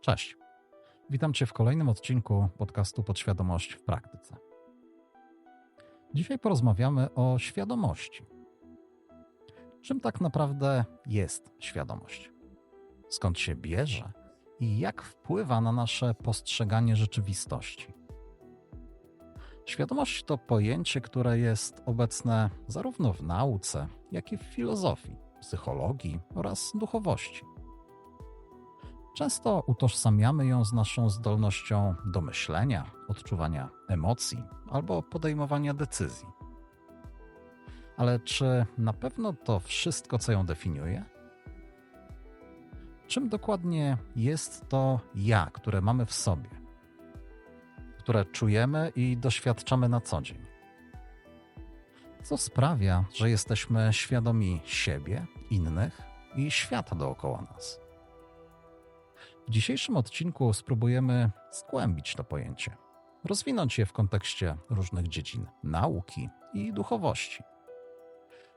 Cześć. Witam Cię w kolejnym odcinku podcastu Podświadomość w praktyce. Dzisiaj porozmawiamy o świadomości. Czym tak naprawdę jest świadomość? Skąd się bierze i jak wpływa na nasze postrzeganie rzeczywistości? Świadomość to pojęcie, które jest obecne zarówno w nauce, jak i w filozofii, psychologii oraz duchowości. Często utożsamiamy ją z naszą zdolnością do myślenia, odczuwania emocji albo podejmowania decyzji. Ale czy na pewno to wszystko, co ją definiuje? Czym dokładnie jest to ja, które mamy w sobie, które czujemy i doświadczamy na co dzień? Co sprawia, że jesteśmy świadomi siebie, innych i świata dookoła nas? W dzisiejszym odcinku spróbujemy zgłębić to pojęcie, rozwinąć je w kontekście różnych dziedzin nauki i duchowości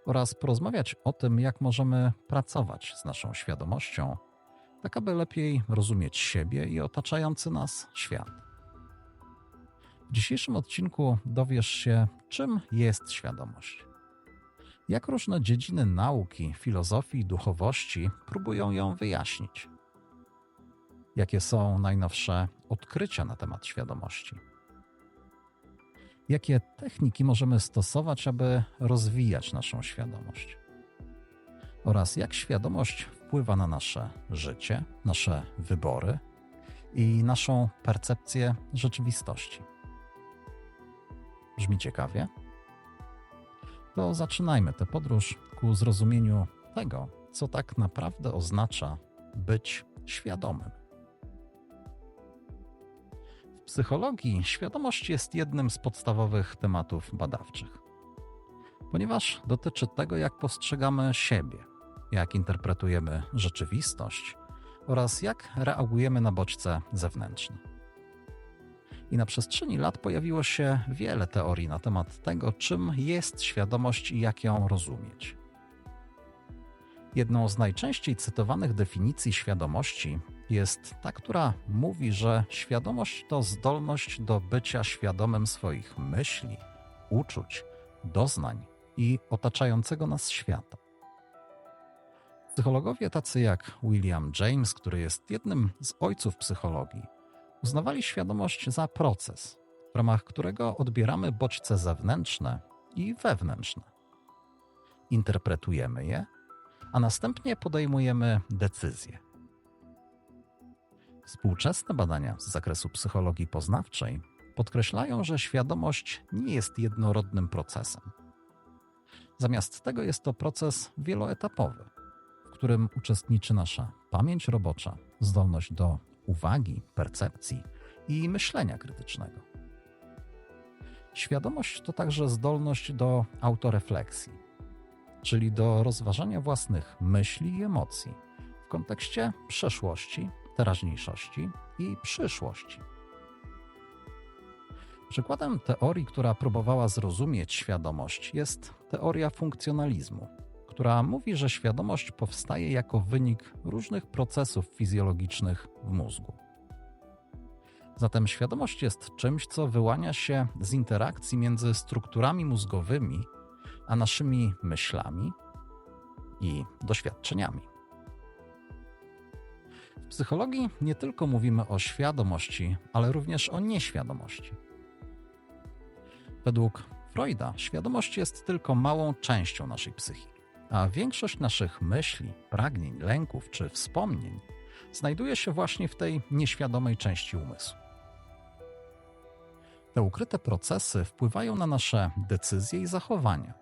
oraz porozmawiać o tym, jak możemy pracować z naszą świadomością, tak aby lepiej rozumieć siebie i otaczający nas świat. W dzisiejszym odcinku dowiesz się, czym jest świadomość. Jak różne dziedziny nauki, filozofii i duchowości próbują ją wyjaśnić jakie są najnowsze odkrycia na temat świadomości. Jakie techniki możemy stosować, aby rozwijać naszą świadomość? Oraz jak świadomość wpływa na nasze życie, nasze wybory i naszą percepcję rzeczywistości. Brzmi ciekawie? To zaczynajmy tę podróż ku zrozumieniu tego, co tak naprawdę oznacza być świadomym psychologii świadomość jest jednym z podstawowych tematów badawczych, ponieważ dotyczy tego, jak postrzegamy siebie, jak interpretujemy rzeczywistość oraz jak reagujemy na bodźce zewnętrzne. I na przestrzeni lat pojawiło się wiele teorii na temat tego, czym jest świadomość i jak ją rozumieć. Jedną z najczęściej cytowanych definicji świadomości jest ta, która mówi, że świadomość to zdolność do bycia świadomym swoich myśli, uczuć, doznań i otaczającego nas świata. Psychologowie tacy jak William James, który jest jednym z ojców psychologii, uznawali świadomość za proces, w ramach którego odbieramy bodźce zewnętrzne i wewnętrzne. Interpretujemy je, a następnie podejmujemy decyzje. Współczesne badania z zakresu psychologii poznawczej podkreślają, że świadomość nie jest jednorodnym procesem. Zamiast tego jest to proces wieloetapowy, w którym uczestniczy nasza pamięć robocza, zdolność do uwagi, percepcji i myślenia krytycznego. Świadomość to także zdolność do autorefleksji, czyli do rozważania własnych myśli i emocji w kontekście przeszłości teraźniejszości i przyszłości. Przykładem teorii, która próbowała zrozumieć świadomość, jest teoria funkcjonalizmu, która mówi, że świadomość powstaje jako wynik różnych procesów fizjologicznych w mózgu. Zatem świadomość jest czymś, co wyłania się z interakcji między strukturami mózgowymi a naszymi myślami i doświadczeniami psychologii nie tylko mówimy o świadomości, ale również o nieświadomości. Według Freuda świadomość jest tylko małą częścią naszej psychiki, a większość naszych myśli, pragnień, lęków czy wspomnień znajduje się właśnie w tej nieświadomej części umysłu. Te ukryte procesy wpływają na nasze decyzje i zachowania,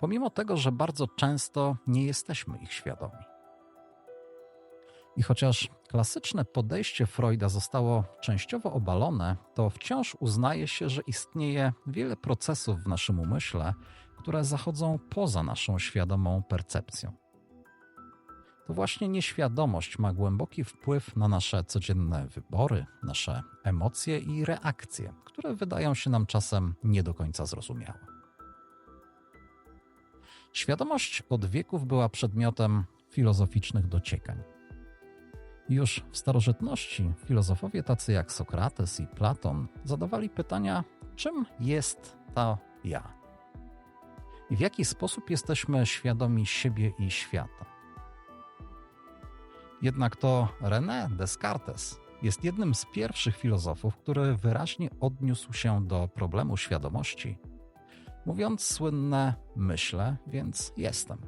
pomimo tego, że bardzo często nie jesteśmy ich świadomi. I chociaż klasyczne podejście Freuda zostało częściowo obalone, to wciąż uznaje się, że istnieje wiele procesów w naszym umyśle, które zachodzą poza naszą świadomą percepcją. To właśnie nieświadomość ma głęboki wpływ na nasze codzienne wybory, nasze emocje i reakcje, które wydają się nam czasem nie do końca zrozumiałe. Świadomość od wieków była przedmiotem filozoficznych dociekań Już w starożytności filozofowie tacy jak Sokrates i Platon zadawali pytania, czym jest to ja? I w jaki sposób jesteśmy świadomi siebie i świata? Jednak to René Descartes jest jednym z pierwszych filozofów, który wyraźnie odniósł się do problemu świadomości, mówiąc słynne myślę, więc jestem.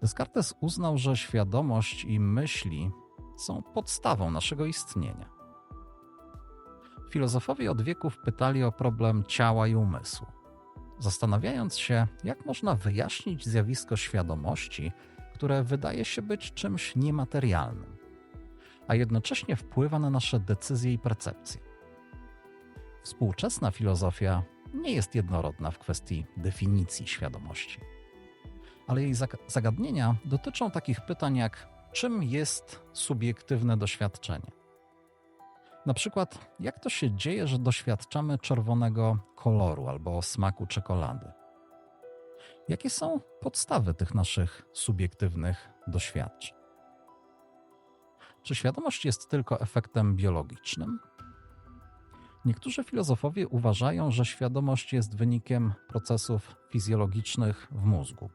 Descartes uznał, że świadomość i myśli są podstawą naszego istnienia. Filozofowie od wieków pytali o problem ciała i umysłu, zastanawiając się, jak można wyjaśnić zjawisko świadomości, które wydaje się być czymś niematerialnym, a jednocześnie wpływa na nasze decyzje i percepcje. Współczesna filozofia nie jest jednorodna w kwestii definicji świadomości ale jej zagadnienia dotyczą takich pytań jak czym jest subiektywne doświadczenie? Na przykład, jak to się dzieje, że doświadczamy czerwonego koloru albo smaku czekolady? Jakie są podstawy tych naszych subiektywnych doświadczeń? Czy świadomość jest tylko efektem biologicznym? Niektórzy filozofowie uważają, że świadomość jest wynikiem procesów fizjologicznych w mózgu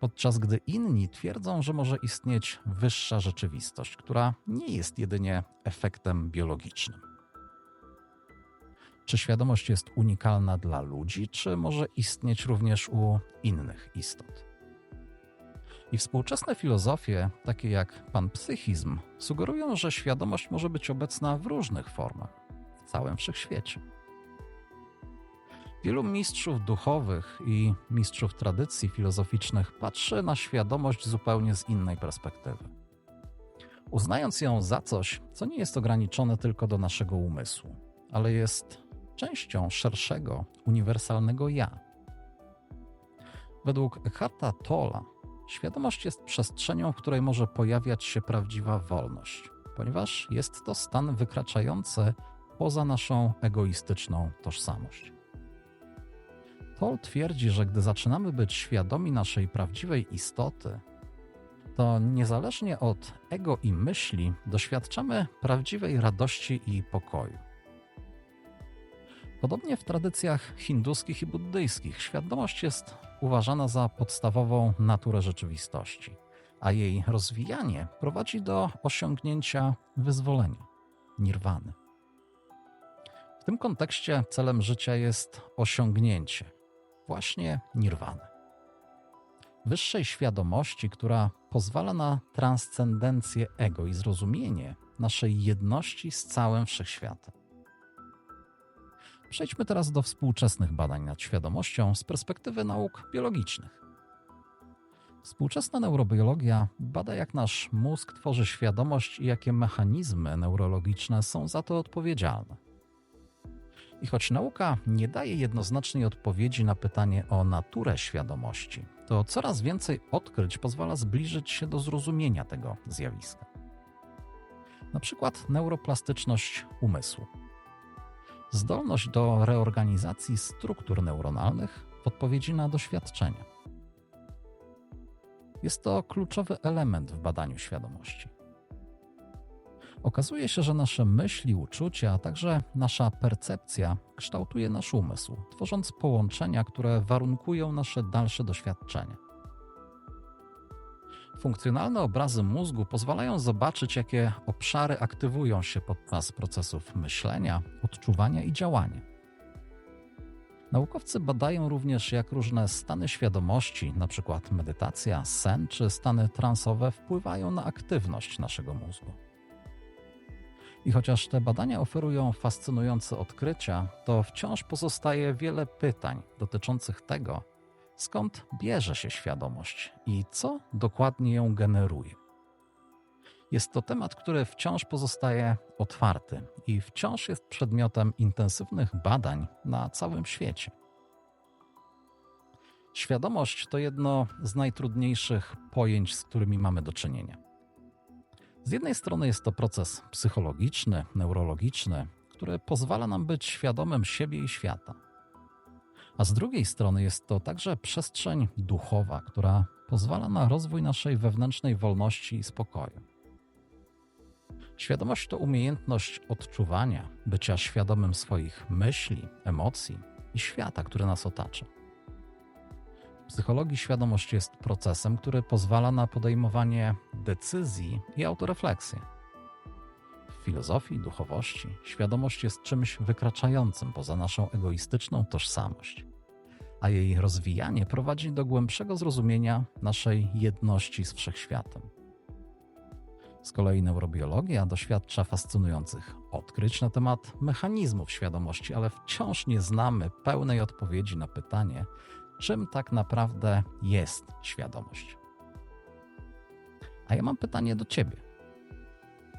podczas gdy inni twierdzą, że może istnieć wyższa rzeczywistość, która nie jest jedynie efektem biologicznym. Czy świadomość jest unikalna dla ludzi, czy może istnieć również u innych istot? I współczesne filozofie, takie jak panpsychizm, sugerują, że świadomość może być obecna w różnych formach całym wszechświecie. Wielu mistrzów duchowych i mistrzów tradycji filozoficznych patrzy na świadomość zupełnie z innej perspektywy. Uznając ją za coś, co nie jest ograniczone tylko do naszego umysłu, ale jest częścią szerszego, uniwersalnego ja. Według Eckharta Tolla świadomość jest przestrzenią, w której może pojawiać się prawdziwa wolność, ponieważ jest to stan wykraczający poza naszą egoistyczną tożsamość. Paul twierdzi, że gdy zaczynamy być świadomi naszej prawdziwej istoty, to niezależnie od ego i myśli doświadczamy prawdziwej radości i pokoju. Podobnie w tradycjach hinduskich i buddyjskich świadomość jest uważana za podstawową naturę rzeczywistości, a jej rozwijanie prowadzi do osiągnięcia wyzwolenia, nirwany. W tym kontekście celem życia jest osiągnięcie właśnie nirwanę. Wyższej świadomości, która pozwala na transcendencję ego i zrozumienie naszej jedności z całym wszechświatem. Przejdźmy teraz do współczesnych badań nad świadomością z perspektywy nauk biologicznych. Współczesna neurobiologia bada, jak nasz mózg tworzy świadomość i jakie mechanizmy neurologiczne są za to odpowiedzialne. I choć nauka nie daje jednoznacznej odpowiedzi na pytanie o naturę świadomości, to coraz więcej odkryć pozwala zbliżyć się do zrozumienia tego zjawiska. Na przykład neuroplastyczność umysłu. Zdolność do reorganizacji struktur neuronalnych w odpowiedzi na doświadczenia. Jest to kluczowy element w badaniu świadomości. Okazuje się, że nasze myśli, uczucia, a także nasza percepcja kształtuje nasz umysł, tworząc połączenia, które warunkują nasze dalsze doświadczenia. Funkcjonalne obrazy mózgu pozwalają zobaczyć, jakie obszary aktywują się podczas procesów myślenia, odczuwania i działania. Naukowcy badają również, jak różne stany świadomości, np. medytacja, sen czy stany transowe, wpływają na aktywność naszego mózgu. I chociaż te badania oferują fascynujące odkrycia, to wciąż pozostaje wiele pytań dotyczących tego, skąd bierze się świadomość i co dokładnie ją generuje. Jest to temat, który wciąż pozostaje otwarty i wciąż jest przedmiotem intensywnych badań na całym świecie. Świadomość to jedno z najtrudniejszych pojęć, z którymi mamy do czynienia. Z jednej strony jest to proces psychologiczny, neurologiczny, który pozwala nam być świadomym siebie i świata. A z drugiej strony jest to także przestrzeń duchowa, która pozwala na rozwój naszej wewnętrznej wolności i spokoju. Świadomość to umiejętność odczuwania, bycia świadomym swoich myśli, emocji i świata, który nas otacza. Psychologii świadomość jest procesem, który pozwala na podejmowanie decyzji i autorefleksję. W filozofii, duchowości, świadomość jest czymś wykraczającym poza naszą egoistyczną tożsamość, a jej rozwijanie prowadzi do głębszego zrozumienia naszej jedności z wszechświatem. Z kolei neurobiologia doświadcza fascynujących odkryć na temat mechanizmów świadomości, ale wciąż nie znamy pełnej odpowiedzi na pytanie, czym tak naprawdę jest świadomość. A ja mam pytanie do Ciebie.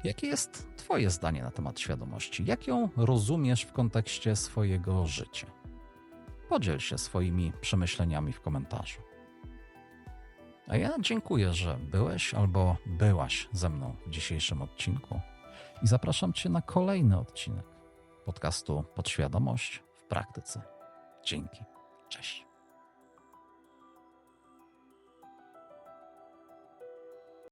Jakie jest Twoje zdanie na temat świadomości? Jak ją rozumiesz w kontekście swojego życia? Podziel się swoimi przemyśleniami w komentarzu. A ja dziękuję, że byłeś albo byłaś ze mną w dzisiejszym odcinku i zapraszam Cię na kolejny odcinek podcastu Podświadomość w praktyce. Dzięki. Cześć.